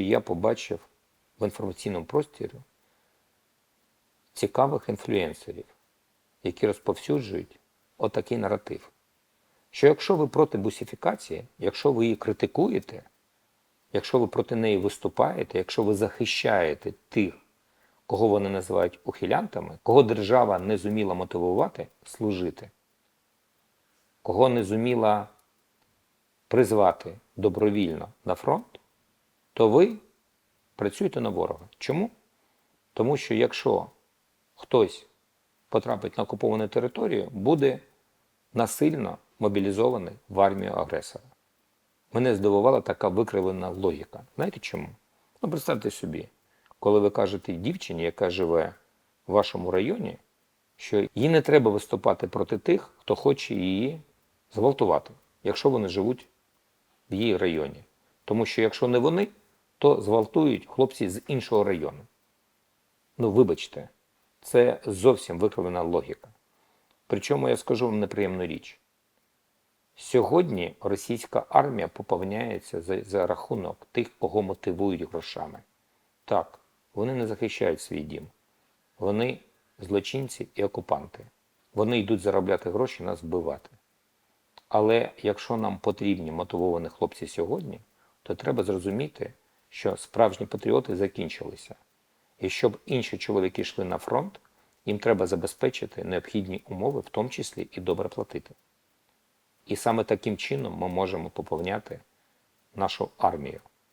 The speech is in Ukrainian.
я побачив в інформаційному просторі цікавих інфлюенсерів, які розповсюджують отакий наратив. Що якщо ви проти бусифікації, якщо ви її критикуєте, якщо ви проти неї виступаєте, якщо ви захищаєте тих, кого вони називають ухилянтами, кого держава не зуміла мотивувати служити, кого не зуміла призвати добровільно на фронт, то ви працюєте на ворога. Чому? Тому що якщо хтось потрапить на окуповану територію, буде насильно мобілізований в армію агресора. Мене здивувала така викривлена логіка. Знаєте чому? Ну, представте собі, коли ви кажете дівчині, яка живе в вашому районі, що їй не треба виступати проти тих, хто хоче її зґвалтувати, якщо вони живуть в її районі. Тому що якщо не вони, то зґвалтують хлопці з іншого району. Ну, вибачте, це зовсім викривлена логіка. Причому я скажу вам неприємну річ. Сьогодні російська армія поповняється за, за рахунок тих, кого мотивують грошами. Так, вони не захищають свій дім. Вони злочинці і окупанти. Вони йдуть заробляти гроші нас вбивати. Але якщо нам потрібні мотивовані хлопці сьогодні, то треба зрозуміти, що справжні патріоти закінчилися. І щоб інші чоловіки йшли на фронт, їм треба забезпечити необхідні умови, в тому числі і добре платити. І саме таким чином ми можемо поповняти нашу армію.